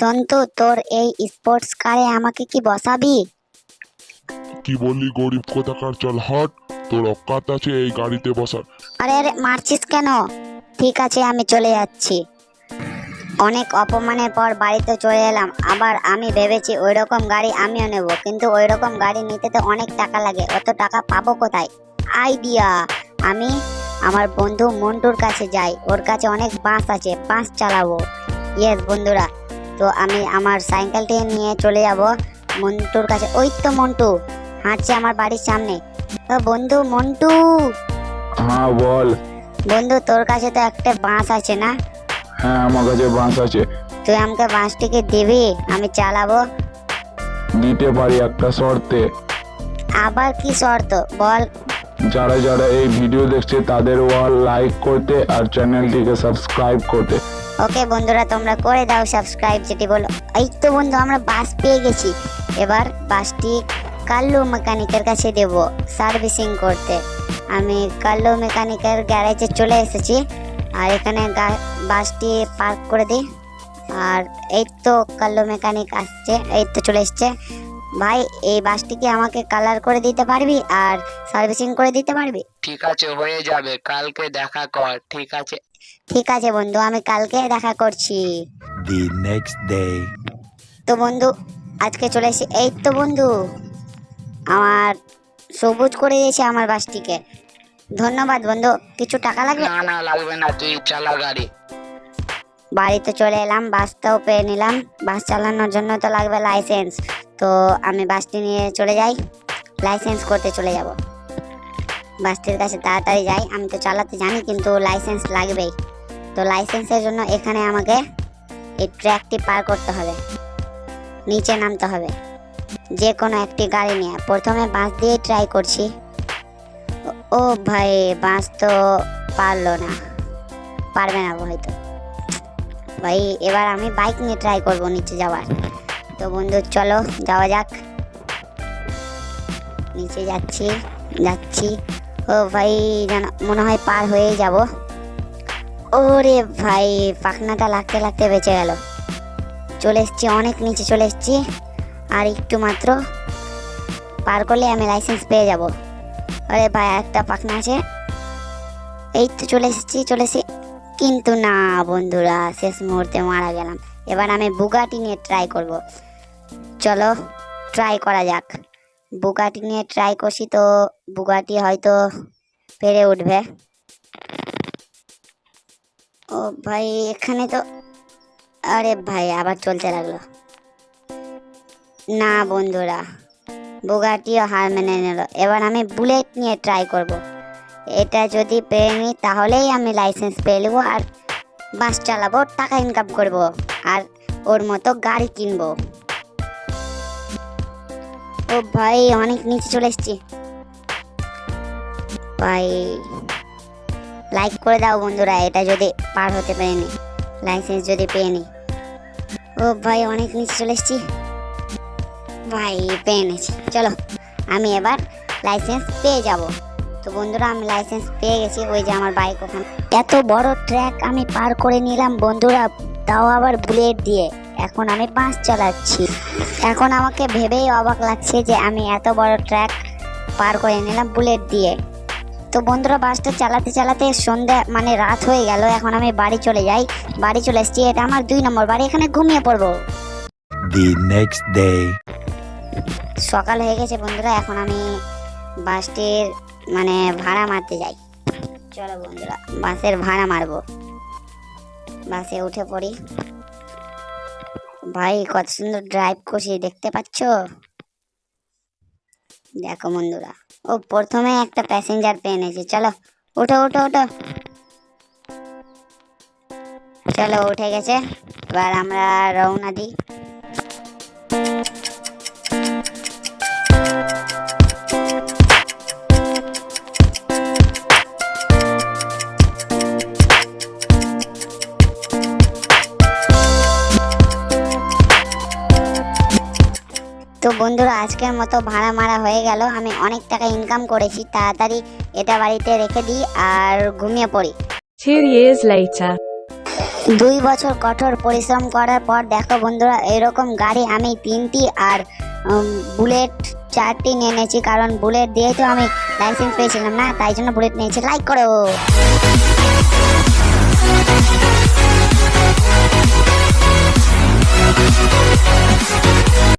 সন্তু তোর এই স্পোর্টস কারে আমাকে কি বসাবি? কি বললি গরিব কোথাকার চল হট? তোর অকাত আছে এই গাড়িতে বসার। আরে আরে মারছিস কেন? ঠিক আছে আমি চলে যাচ্ছি। অনেক অপমানের পর বাড়িতে চলে এলাম। আবার আমি ভেবেছি ওই রকম গাড়ি আমিও নেব কিন্তু ওই রকম গাড়ি নিতে তো অনেক টাকা লাগে অত টাকা পাবো কোথায়? আইডিয়া আমি আমার বন্ধু মন্টুর কাছে যাই ওর কাছে অনেক বাস আছে বাস চালাবো। ইয়েস বন্ধুরা। তো আমি আমার সাইকেলটি নিয়ে চলে যাব মন্টুর কাছে। ওই তো মন্টু হাঁটছে আমার বাড়ির সামনে। তো বন্ধু মন্টু! হ্যাঁ বল। বন্ধু তোর কাছে তো একটা বাঁশ আছে না? হ্যাঁ আমার কাছে বাঁশ আছে। তুই আমাকে বাঁশটিকে দিবি আমি চালাবো। দিতে পারি একটা শর্তে। আবার কি শর্ত? বল। যারা যারা এই ভিডিও দেখছে তাদের ওয়াল লাইক করতে আর চ্যানেলটিকে সাবস্ক্রাইব করতে। ওকে বন্ধুরা, তোমরা করে দাও সাবস্ক্রাইব যেটি বলো। এই তো বন্ধু, আমরা বাস পেয়ে গেছি। এবার বাসটি কাল্লু মেকানিকের কাছে দেব সার্ভিসিং করতে। আমি কাল্লু মেকানিকের গ্যারেজে চলে এসেছি। আর এখানে বাসটি পার্ক করে দিই। আর এই তো কাল্লু মেকানিক আসছে, এই তো চলে এসছে। ভাই এই বাসটি কি আমাকে কালার করে দিতে পারবি আর সার্ভিসিং করে দিতে পারবি? ঠিক আছে হয়ে যাবে। কালকে দেখা কর ঠিক আছে? ঠিক আছে বন্ধু আমি কালকে দেখা করছি। The next day. তো বন্ধু আজকে চলে এসে এই তো বন্ধু আমার সবুজ করে দিয়েছে আমার বাসটিকে। ধন্যবাদ বন্ধু কিছু টাকা লাগবে? না না লাগবে না তুই চালা গাড়ি। বাড়িতে চলে এলাম বাসটাও পেয়ে নিলাম। বাস চালানোর জন্য তো লাগবে লাইসেন্স তো আমি বাসটি নিয়ে চলে যাই লাইসেন্স করতে চলে যাব। বাসটির কাছে তাড়াতাড়ি যাই, আমি তো চালাতে জানি কিন্তু লাইসেন্স লাগবেই। তো লাইসেন্সের জন্য এখানে আমাকে এই ট্র্যাকটি পার করতে হবে, নিচে নামতে হবে। যে কোনো একটি গাড়ি নিয়ে, প্রথমে বাস দিয়ে ট্রাই করছি। ও- ভাই বাস তো পারল না, পারবে না হয়তো। ভাই, এবার আমি বাইক নিয়ে ট্রাই করব নিচে যাওয়ার। তো বন্ধু, চলো, যাওয়া যাক। নিচে যাচ্ছি যাচ্ছি। ও ভাই জানো মনে হয় পার হয়ে যাব। ওরে ভাই, পাখনাটা লাগতে লাগতে বেঁচে গেল। চলে এসছি, অনেক নিচে চলে এসছি। আর একটু মাত্র পার করলে আমি লাইসেন্স পেয়ে যাব। আরে ভাই একটা পাখনা আছে। এই তো চলে এসেছি চলে এসেছি কিন্তু না বন্ধুরা, শেষ মুহূর্তে মারা গেলাম। এবার আমি বুগাটি নিয়ে ট্রাই করব। চলো ট্রাই করা যাক। বুগাটি নিয়ে ট্রাই করছি তো বুগাটি হয়তো পেরে উঠবে। ও ভাই, এখানে তো আরে ভাই, আবার চলতে লাগল। না বন্ধুরা, বুগাটিও হার মেনে নিল। এবার আমি বুলেট নিয়ে ট্রাই করব। এটা যদি পেয়ে নিই তাহলেই আমি লাইসেন্স পেয়ে নেব। আর বাস চালাবো, টাকা ইনকাম করব আর ওর মতো গাড়ি কিনবো। ও ভাই, অনেক নিচে চলে এসছি। ভাই লাইক করে দাও বন্ধুরা, এটা যদি পার হতে পেরে নি লাইসেন্স যদি পেয়ে নি। ও ভাই, অনেক নিচে চলে এসছি। ভাই, পেয়ে চলো, আমি এবার লাইসেন্স পেয়ে যাব। তো বন্ধুরা আমি লাইসেন্স পেয়ে গেছি ওই যে আমার বাইক ওখানে। এত বড় ট্র্যাক আমি পার করে নিলাম বন্ধুরা তাও আবার বুলেট দিয়ে। এখন আমি বাস চালাচ্ছি। এখন আমাকে ভেবেই অবাক লাগছে যে আমি এত বড় ট্র্যাক পার করে নিলাম বুলেট দিয়ে। তো বন্ধুরা বাসটা চালাতে চালাতে সন্ধ্যা মানে রাত হয়ে গেল এখন আমি বাড়ি চলে যাই। বাড়ি চলে এসেছি এটা আমার দুই নম্বর বাড়ি এখানে ঘুমিয়ে পড়ব. সকাল হয়ে গেছে বন্ধুরা এখন আমি বাসটির মানে ভাড়া মারতে যাই। চলো বন্ধুরা, বাসের ভাড়া মারবো। বাসে উঠে পড়ি। ভাই, কত সুন্দর ড্রাইভ করছি, দেখতে পাচ্ছ? দেখো বন্ধুরা, ও প্রথমে একটা প্যাসেঞ্জার পেয়ে নিয়েছে চলো উঠো উঠো উঠো চলো, উঠে গেছে। এবার আমরা রওনা দিই। তো বন্ধুরা আজকের মতো ভাড়া মারা হয়ে গেল। আমি অনেক টাকা ইনকাম করেছি তাড়াতাড়ি এটা বাড়িতে রেখে দিই আর ঘুমিয়ে পড়ি। দুই বছর কঠোর পরিশ্রম করার পর দেখো বন্ধুরা এরকম গাড়ি আমি তিনটি আর বুলেট চারটি নিয়ে নিয়েছি কারণ বুলেট দিয়ে তো আমি লাইসেন্স পেয়েছিলাম না তাই জন্য বুলেট নিয়েছি। লাইক করো।